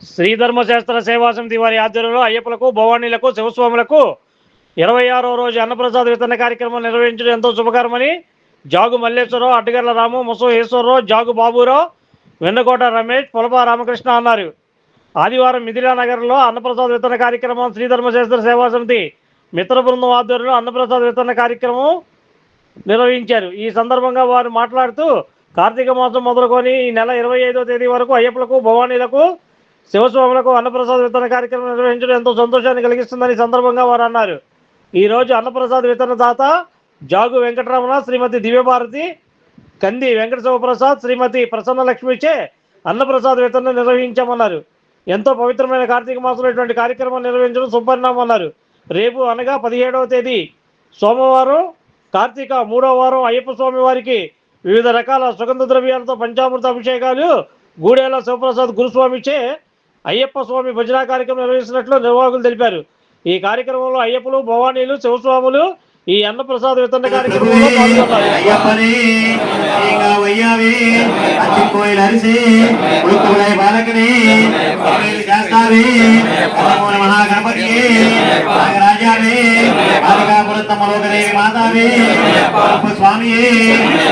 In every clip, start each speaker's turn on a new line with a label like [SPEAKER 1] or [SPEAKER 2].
[SPEAKER 1] శ్రీధర్మశాస్త్ర సేవా సమితి వారి ఆధ్వర్యంలో అయ్యప్పలకు భవానీలకు శివస్వాములకు ఇరవై ఆరో రోజు అన్నప్రసాద్ వితరణ కార్యక్రమం నిర్వహించడం ఎంతో శుభకరమని జాగు మల్లేశ్వరరావు అడ్డగర్ల రాము ముసు ఈశ్వరరావు జాగు బాబురావు వెన్నకోట రమేష్ పులప రామకృష్ణ అన్నారు. ఆదివారం మిథిలా నగర్లో అన్నప్రసాద్ వితరణ కార్యక్రమం శ్రీధర్మశేస్త్ర సేవా సమితి మిత్ర బృందం ఆధ్వర్యంలో అన్నప్రసాద్ వితరణ కార్యక్రమం నిర్వహించారు. ఈ సందర్భంగా వారు మాట్లాడుతూ కార్తీక మాసం మొదలుకొని ఈ నెల ఇరవై ఐదో తేదీ వరకు అయ్యప్పలకు భవానీలకు శివస్వాములకు అన్నప్రసాద్ వితరణ కార్యక్రమం నిర్వహించడం ఎంతో సంతోషాన్ని కలిగిస్తుందని సందర్భంగా వారు అన్నారు. ఈరోజు అన్నప్రసాద్ వితరణ దాత జాగు వెంకటరమణ శ్రీమతి దివ్యభారతి కంది వెంకట శివప్రసాద్ శ్రీమతి ప్రసన్న లక్ష్మిచే అన్నప్రసాద్ వితరణ నిర్వహించామన్నారు. ఎంతో పవిత్రమైన కార్తీక మాసంలో ఇటువంటి కార్యక్రమం నిర్వహించడం సుపరిణామం అన్నారు. రేపు అనగా పదిహేడవ తేదీ సోమవారం కార్తీక మూడవ వారం అయ్యప్ప స్వామి వారికి వివిధ రకాల సుగంధ ద్రవ్యాలతో పంచామృత అభిషేకాలు గూడేల శివప్రసాద్ గురుస్వామిచే అయ్యప్ప స్వామి భజన కార్యక్రమం నిర్వహిస్తున్నట్లు నిర్వాహకులు తెలిపారు. ఈ కార్యక్రమంలో అయ్యప్పలు భవానీలు శివస్వాములు ఈ అన్నప్రసాద్ వితరణ కార్యక్రమంలో పాల్గొన్నారు.
[SPEAKER 2] మహాగణేశావే మహాగణపతి నాగరాజావే అధికాపురత్తమలోకదేవి మాతావే స్వామియే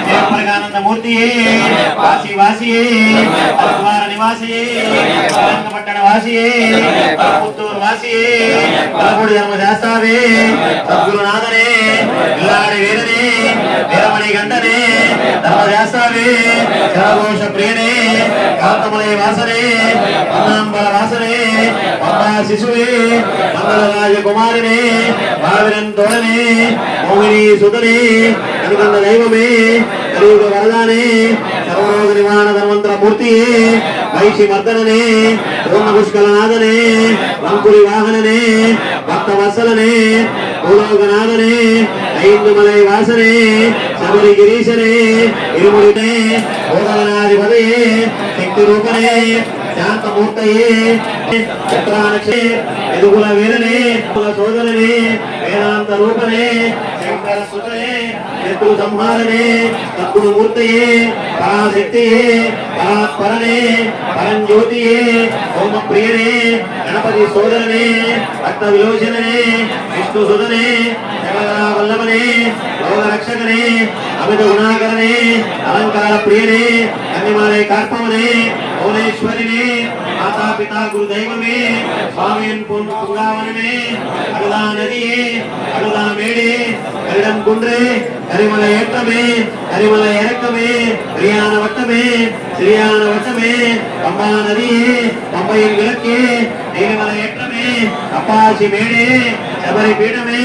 [SPEAKER 2] దేవపరకానందమూర్తియే వాసివాసియే నివాసియే పట్టణ వాసియే పుత్తూరు వాసియే పదకొండు జన్మ చేస్తావే సద్గురునాథనే ఇల్లాడి వీరనే వీరమణి గంటనే ధర్మ చేస్తావే శరఘోష ప్రియనే కాంతమలయ వాసనే పన్నాంబల వాసనే పన్నా శిశువే మంగళరాజ కుమారినే భావిరన్ తోడనే మోహిని సుతనే కనుకొండ దైవమే కలియుగ వరదానే సర్వరోగ నివారణ ధర్మంతర మూర్తియే వైశి మర్దననే పూర్ణ పుష్కలనాథనే వంకురి వాహననే భక్త వసలనే భూలోకనాథనే ఐందుమలై వాసనే శబరి గిరీశనే ఇరుముడినే భూగలనాధిపతయే శక్తి రూపనే శాంతమూర్తయే చిత్రానక్షే ఎదుగుల వీరనే సోదరనే వేదాంత రూపనే శంకర సుతనే శత్రు సంహారణే తప్పుడు మూర్తయే పరాశక్తియే పరాత్పరనే పరంజ్యోతియే హోమ ప్రియనే గణపతి సోదరనే భక్త విలోచననే విష్ణు సుధనే జగదా వల్లభనే లోక రక్షకనే అమిత గుణాకరనే అలంకార ప్రియనే కన్నిమాలయ కార్పమనే புவனேஸ்வரனே மாதா பிதா குரு தெய்வமே பாவியன் பொன் புங்காவனமே அகலா நதியே அகலா மேடே கரிடம் குன்றே கரிமலை ஏற்றமே கரிமலை இறக்கமே பிரியான வட்டமே சிறியான வட்டமே பம்பா நதியே பம்பையின் விளக்கே நீலமலை ஏற்றமே அப்பாச்சி மேடே சபரி பீடமே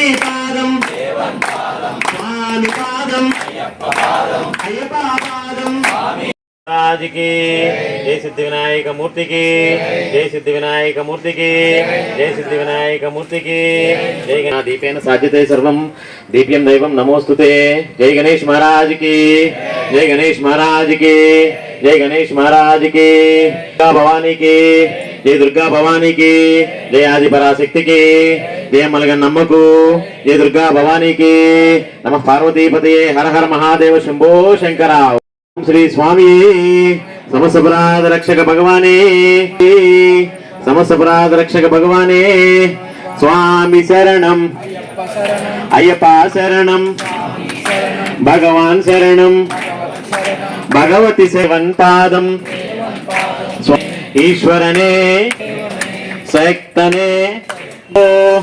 [SPEAKER 2] అయ్యప్ప పాదం రాజుకి. జై సిద్ధి వినాయక మూర్తికి జై సిద్ధి వినాయక మూర్తికి జై సిద్ధి వినాయక మూర్తికి జై దీపేన సాధ్యతే సర్వం. దీప్యం దైవం నమోస్తుతే. జై గణేష్ మహారాజుకి. జై గణేష్ మహారాజ్కి జై గణేష్ మహారాజ్కి దుర్గా భవానీకి జై దుర్గా భవానీకి జయ ఆది పరాశక్తికి జయ మలగన్నమ్మకు జయ దుర్గా భవానీకి నమ పార్వతీపతియే హర హర మహాదేవ శంభో శంకర శ్రీ స్వామి సమస్తపరాధ రక్షక భగవానే సమస్తపరాధ రక్షక భగవానే స్వామి శరణం అయ్యప్ప శరణం భగవాన్ శరణం భగవతి శవన్ పాదం ఈశ్వరనే శక్తనే. ఓ.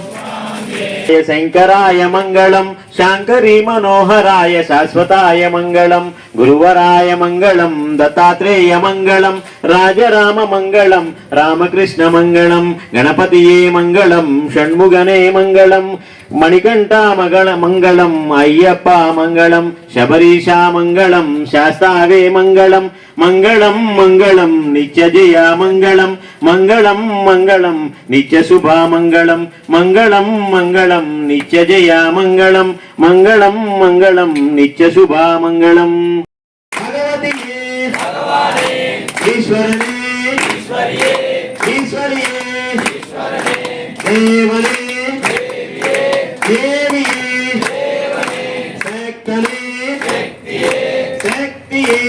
[SPEAKER 2] శంకరాయ మంగళం శాంకరీ మనోహరాయ శాశ్వతాయ మంగళం. గురువరాయ మంగళం దత్తాత్రేయ మంగళం రాజరామ మంగళం రామకృష్ణ మంగళం గణపతియే మంగళం షణ్ముగనే మంగళం మణికంఠా మగళ మంగళం అయ్యప్ప మంగళం శబరీషా మంగళం శాస్తావే మంగళం మంగళం మంగళం నిత్య జయ మంగళం మంగళం మంగళం నిత్య శుభా మంగళం మంగళం మంగళం నిత్య జయ మంగళం మంగళం మంగళం నిత్య శుభా మంగళం. ஈஸ்வரனே ஈஸ்வரியே ஈஸ்வரியே தேவனே தேவியே சக்தனே சக்தியே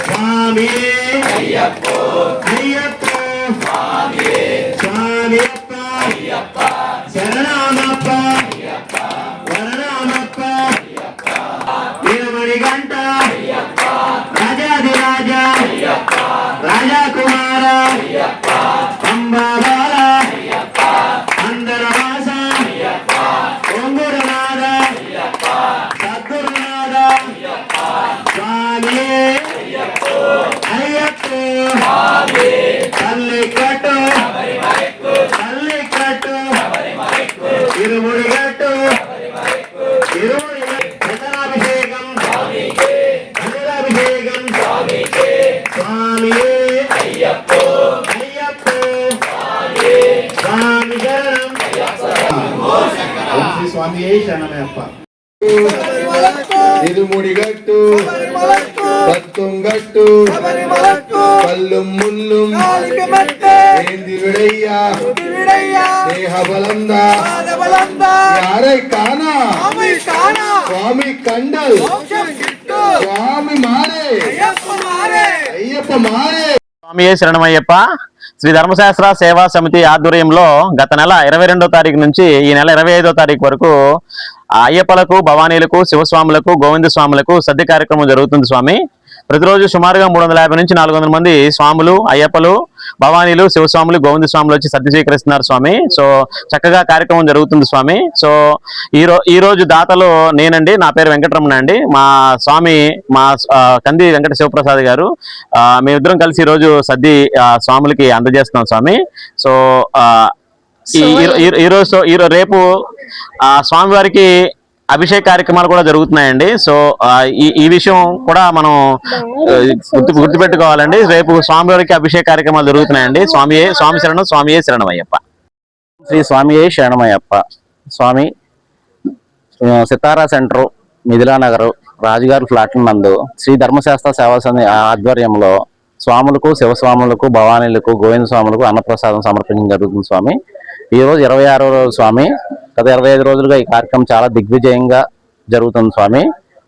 [SPEAKER 2] சுவாமியே ஐயப்போ తల్లి కట్టు తల్లి కట్టు ఇరుముడి గట్టు ఇరుముడి చందనాభిషేకం చందనాభిషేకం స్వామియే అయ్యప్ప అయ్యప్ప స్వామి శరణం
[SPEAKER 3] ఓం శ్రీ స్వామి శరణమయ్యప్ప ఇరుముడిగట్టు பத்தும் கட்டு கல்லும் முள்ளும். ஏந்தி விடையா? தேகபலந்தா? யாரை காணா? சுவாமி கண்டல். சுவாமி மாறே. ஐயப்ப மாறே.
[SPEAKER 2] சுவாமியே சரணமையப்பா శ్రీ ధర్మశాస్త్ర సేవా సమితి ఆధ్వర్యంలో గత నెల ఇరవై రెండో తారీఖు నుంచి ఈ నెల ఇరవై ఐదో తారీఖు వరకు అయ్యప్పలకు భవానీలకు శివస్వాములకు గోవింద స్వాములకు సద్ది కార్యక్రమం జరుగుతుంది స్వామి. ప్రతిరోజు సుమారుగా మూడు వందల యాభై నుంచి నాలుగు వందల మంది స్వాములు అయ్యప్పలు భవానీలు శివస్వాములు గోవింద స్వాములు వచ్చి సత్య స్వీకరిస్తున్నారు స్వామి. సో చక్కగా కార్యక్రమం జరుగుతుంది స్వామి. సో ఈ ఈ రోజు దాతలు నేనండి నా పేరు వెంకటరమణ అండి. మా స్వామి మా కంది వెంకట శివప్రసాద్ గారు మేమిద్దరం కలిసి ఈరోజు రోజు సద్ది స్వాములకి అందజేస్తున్నాం స్వామి. సో ఈ ఈ- రోజు రేపు స్వామివారికి అభిషేక కార్యక్రమాలు కూడా జరుగుతున్నాయండి. సో ఈ విషయం కూడా మనం గుర్తు గుర్తుపెట్టుకోవాలండి. రేపు స్వామివారికి అభిషేక కార్యక్రమాలు జరుగుతున్నాయండి. స్వామి స్వామి శరణం స్వామియే శరణమయ్యప్ప.
[SPEAKER 4] శ్రీ స్వామియే శరణమయ్యప్ప. స్వామి సితారా సెంటర్ మిథిలానగర్ రాజుగారి ఫ్లాట్ నందు శ్రీ ధర్మశాస్త్ర సేవా సంఘ ఆధ్వర్యంలో స్వాములకు శివస్వాములకు భవానీలకు గోవింద స్వాములకు అన్నప్రసాదం సమర్పించడం జరుగుతుంది స్వామి. ఈ రోజు ఇరవై ఆరో రోజు స్వామి. గత ఇరవై ఐదు రోజులుగా ఈ కార్యక్రమం చాలా దిగ్విజయంగా జరుగుతుంది స్వామి.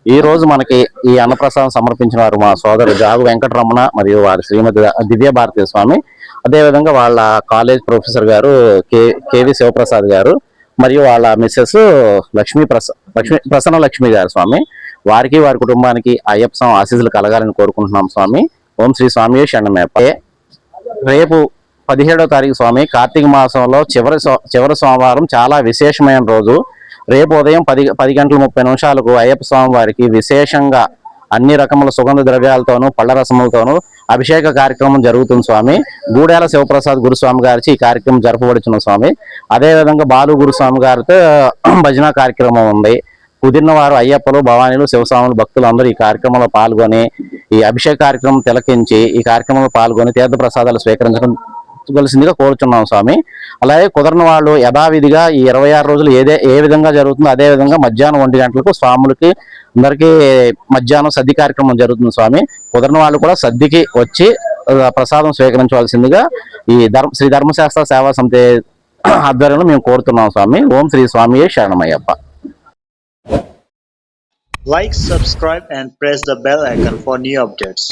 [SPEAKER 4] ఈ రోజు మనకి ఈ అన్నప్రసాదం సమర్పించిన వారు మా సోదరు జాగు వెంకటరమణ మరియు వారి శ్రీమతి దివ్య భారతీ స్వామి. అదేవిధంగా వాళ్ళ కాలేజ్ ప్రొఫెసర్ గారు కే కేవి శివప్రసాద్ గారు మరియు వాళ్ళ మిస్సెస్ లక్ష్మీ ప్రస లక్ష్మీ ప్రసన్న లక్ష్మి గారు స్వామి. వారికి వారి కుటుంబానికి అయ్యప్ప స్వామి ఆశీస్సులు కలగాలని కోరుకుంటున్నాం స్వామి. ఓం శ్రీ స్వామి శరణమేప రేపు పదిహేడవ తారీఖు స్వామి కార్తీక మాసంలో చివరి చివరి సోమవారం చాలా విశేషమైన రోజు. రేపు ఉదయం పది పది గంటల ముప్పై నిమిషాలకు అయ్యప్ప స్వామి వారికి విశేషంగా అన్ని రకముల సుగంధ ద్రవ్యాలతోనూ పళ్ళ రసములతోనూ అభిషేక కార్యక్రమం జరుగుతుంది స్వామి. గూడేల శివప్రసాద్ గురుస్వామి గారిచి ఈ కార్యక్రమం జరపబడుచున్న స్వామి. అదే విధంగా బాలు గురుస్వామి గారితో భజన కార్యక్రమం ఉంది. కుదిరిన వారు అయ్యప్పలు భవానీలు శివస్వాములు భక్తులు అందరూ ఈ కార్యక్రమంలో పాల్గొని ఈ అభిషేక కార్యక్రమం తిలకించి ఈ కార్యక్రమంలో పాల్గొని తీర్థ ప్రసాదాలు స్వీకరించడం వలసిందిగా కోరుచున్నాం స్వామి. అలాగే కుదరని వాళ్ళు యథావిధిగా ఈ ఇరవై ఆరు రోజులు ఏదే ఏ విధంగా జరుగుతుందో అదే విధంగా మధ్యాహ్నం ఒంటి గంటలకు స్వాములకి అందరికీ మధ్యాహ్నం సద్ది కార్యక్రమం జరుగుతుంది స్వామి. కుదరని వాళ్ళు కూడా సద్దికి వచ్చి ప్రసాదం స్వీకరించవలసిందిగా ఈ ధర్మ శ్రీ ధర్మశాస్త్ర సేవా సమితి ఆధ్వర్యంలో మేము కోరుతున్నాం స్వామి. ఓం శ్రీ స్వామియే శరణమయ్యప్ప.
[SPEAKER 5] Like, subscribe, and press the bell icon for new updates.